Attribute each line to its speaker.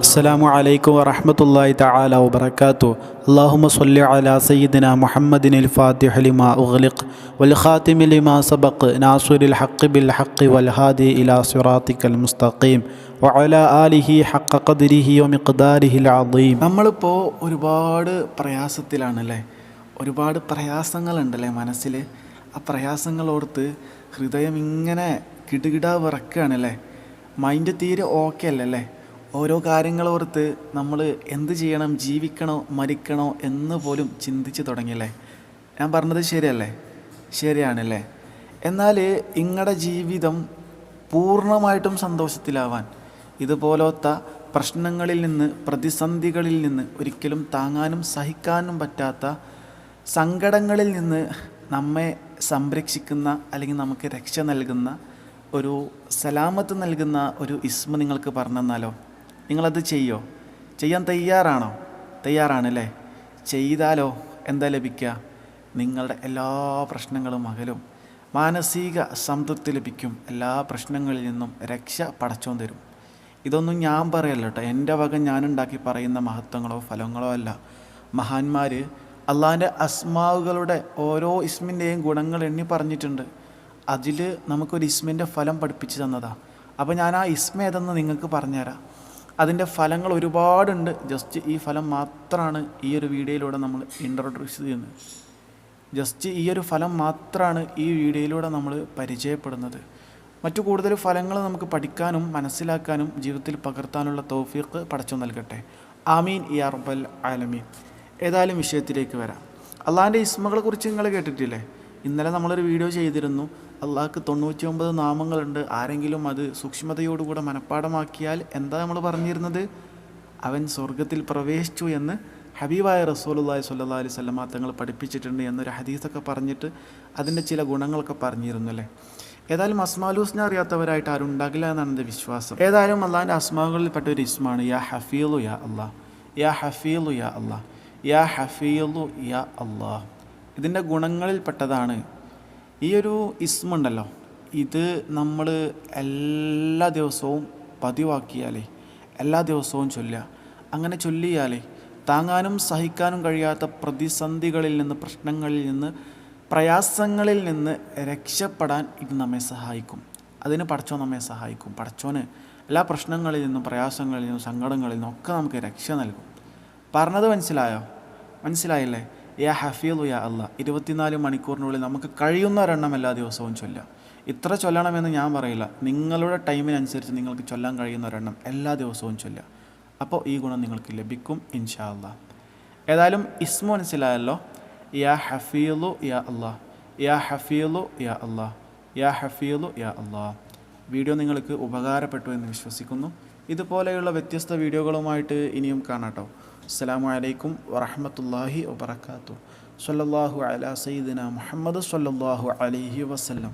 Speaker 1: السلام عليكم ورحمة الله تعالى وبركاته اللهم صل على سيدنا محمد الفاتح لما أغلق والخاتم لما سبق ناصر الحق بالحق والهادي إلى صراطك المستقيم وعلى آله حق قدره ومقداره العظيم നമ്മളിപ്പോൾ ഒരുപാട് പ്രയാസത്തിലാണല്ലേ ഒരുപാട് പ്രയാസങ്ങളുണ്ടല്ലേ മനസ്സിൽ ആ പ്രയാസങ്ങളോർത്ത് ഹൃദയം ഇങ്ങനെ കിടുകിട വിറക്കുകയാണല്ലേ? മൈൻഡ് തീരെ ഓക്കെ അല്ലല്ലേ? ഓരോ കാര്യങ്ങളോർത്ത് നമ്മൾ എന്ത് ചെയ്യണം ജീവിക്കണോ മരിക്കണോ എന്ന് പോലും ചിന്തിച്ച് തുടങ്ങിയല്ലേ? ഞാൻ പറഞ്ഞത് ശരിയല്ലേ? ശരിയാണല്ലേ? എന്നാൽ നിങ്ങളുടെ ജീവിതം പൂർണമായിട്ടും സന്തോഷത്തിലാവാൻ ഇതുപോലത്തെ പ്രശ്നങ്ങളിൽ നിന്ന് പ്രതിസന്ധികളിൽ നിന്ന് ഒരിക്കലും താങ്ങാനും സഹിക്കാനും പറ്റാത്ത സങ്കടങ്ങളിൽ നിന്ന് നമ്മെ സംരക്ഷിക്കുന്ന അല്ലെങ്കിൽ നമുക്ക് രക്ഷ നൽകുന്ന ഒരു സലാമത്ത് നൽകുന്ന ഒരു ഇസ്മ നിങ്ങൾക്ക് പറഞ്ഞു തന്നാലോ നിങ്ങളത് ചെയ്യോ? ചെയ്യാൻ തയ്യാറാണോ? തയ്യാറാണല്ലേ? ചെയ്താലോ? എന്താ ലഭിക്കുക? നിങ്ങളുടെ എല്ലാ പ്രശ്നങ്ങളും അകലും. മാനസിക സംതൃപ്തി ലഭിക്കും. എല്ലാ പ്രശ്നങ്ങളിൽ നിന്നും രക്ഷ പടച്ചോൻ തരും. ഇതൊന്നും ഞാൻ പറയല്ല കേട്ടോ. എന്റെ വക ഞാനുണ്ടാക്കി പറയുന്ന മഹത്വങ്ങളോ ഫലങ്ങളോ അല്ല. മഹാന്മാർ അള്ളാഹിന്റെ അസ്മാവുകളുടെ ഓരോ ഇസ്മിന്റെയും ഗുണങ്ങൾ എണ്ണി പറഞ്ഞിട്ടുണ്ട്. അതിൽ നമുക്കൊരു ഇസ്മിന്റെ ഫലം പഠിപ്പിച്ചു തന്നതാണ് അപ്പോൾ ഞാൻ ആ ഇസ്മ ഏതെന്ന് നിങ്ങൾക്ക് പറഞ്ഞുതരാം. അതിന്റെ ഫലങ്ങൾ ഒരുപാടുണ്ട്. ജസ്റ്റ് ഈ ഫലം മാത്രമാണ് ഈ ഒരു വീഡിയോയിലൂടെ നമ്മൾ ഇൻട്രൊഡ്യൂസ് ചെയ്യുന്നത്. ജസ്റ്റ് ഈ ഒരു ഫലം മാത്രമാണ് ഈ വീഡിയോയിലൂടെ നമ്മൾ പരിചയപ്പെടുന്നത്. മറ്റു കൂടുതൽ ഫലങ്ങൾ നമുക്ക് പഠിക്കാനും മനസ്സിലാക്കാനും ജീവിതത്തിൽ പകർത്താനുള്ള തൗഫീഖ് പടച്ചു നൽകട്ടെ. ആമീൻ. ഇ അർബൽ ആലമീൻ. ഏതായാലും വിഷയത്തിലേക്ക് വരാം. അള്ളാഹിന്റെ ഇസ്മകളെ കുറിച്ച് നിങ്ങൾ കേട്ടിട്ടില്ലേ? ഇന്നലെ നമ്മളൊരു വീഡിയോ ചെയ്തിരുന്നു. അള്ളാഹ്ക്ക് തൊണ്ണൂറ്റി ഒമ്പത് നാമങ്ങളുണ്ട്. ആരെങ്കിലും അത് സൂക്ഷ്മതയോടുകൂടെ മനഃപ്പാടമാക്കിയാൽ എന്താ നമ്മൾ പറഞ്ഞിരുന്നത്? അവൻ സ്വർഗത്തിൽ പ്രവേശിച്ചു എന്ന് ഹബീബായ റസൂലുള്ളാഹി സ്വല്ലല്ലാഹി അലൈഹി വസല്ലമ തങ്ങൾ പഠിപ്പിച്ചിട്ടുണ്ട് എന്നൊരു ഹദീസൊക്കെ പറഞ്ഞിട്ട് അതിന്റെ ചില ഗുണങ്ങളൊക്കെ പറഞ്ഞിരുന്നു അല്ലേ? ഏതായാലും അസ്മാലൂസിനെ അറിയാത്തവരായിട്ട് ആരും ഉണ്ടാകില്ല എന്നാണ് എന്റെ വിശ്വാസം. ഏതായാലും അള്ളാഹിന്റെ അസ്മാകളിൽപ്പെട്ട ഒരു ഇസ്മാണ് യാ ഹഫീലു യാ അള്ളാഹ് യാ ഹഫീലു യാ അള്ളാഹ്. യാ ഹഫീലു യാ അള്ളാഹ് ഇതിന്റെ ഗുണങ്ങളിൽപ്പെട്ടതാണ്. ഈ ഒരു ഇസ്മുണ്ടല്ലോ. ഇത് നമ്മൾ എല്ലാ ദിവസവും പതിവാക്കിയാലേ എല്ലാ ദിവസവും ചൊല്ലുക. അങ്ങനെ ചൊല്ലിയാലേ താങ്ങാനും സഹിക്കാനും കഴിയാത്ത പ്രതിസന്ധികളിൽ നിന്ന് പ്രശ്നങ്ങളിൽ നിന്ന് പ്രയാസങ്ങളിൽ നിന്ന് രക്ഷപ്പെടാൻ ഇത് നമ്മെ സഹായിക്കും. അതിന് പഠിച്ചോ നമ്മെ സഹായിക്കും. പടച്ചോന് എല്ലാ പ്രശ്നങ്ങളിൽ നിന്നും പ്രയാസങ്ങളിൽ നിന്നും സങ്കടങ്ങളിൽ നിന്നും ഒക്കെ നമുക്ക് രക്ഷ നൽകും. പറഞ്ഞത് മനസ്സിലായോ? മനസ്സിലായില്ലേ? യാ ഹഫീലു യാ അല്ല ഇരുപത്തിനാല് മണിക്കൂറിനുള്ളിൽ നമുക്ക് കഴിയുന്ന ഒരെണ്ണം എല്ലാ ദിവസവും ചൊല്ലാം. ഇത്ര ചൊല്ലണമെന്ന് ഞാൻ പറയില്ല. നിങ്ങളുടെ ടൈമിനനുസരിച്ച് നിങ്ങൾക്ക് ചൊല്ലാൻ കഴിയുന്ന ഒരെണ്ണം എല്ലാ ദിവസവും ചൊല്ലാം. അപ്പോൾ ഈ ഗുണം നിങ്ങൾക്ക് ലഭിക്കും ഇൻഷാ അല്ല ഏതായാലും ഇസ്മു മനസ്സിലായല്ലോ? യാ ഹഫീലു യാ അല്ലാ യാ ഹഫീലു യാ അല്ലാ യാ ഹഫീലു യാ അല്ലാ വീഡിയോ നിങ്ങൾക്ക് ഉപകാരപ്പെട്ടു എന്ന് വിശ്വസിക്കുന്നു. ഇതുപോലെയുള്ള വ്യത്യസ്ത വീഡിയോകളുമായിട്ട് ഇനിയും കാണാട്ടോ അസ്സലാമു അലൈക്കും വറഹമത്തല്ലാഹി വബർക്കാത്തു സല്ലാഹു അലാ സയ്യിദിന മുഹമ്മദ് സല്ലാഹു അലൈഹി വസല്ലം.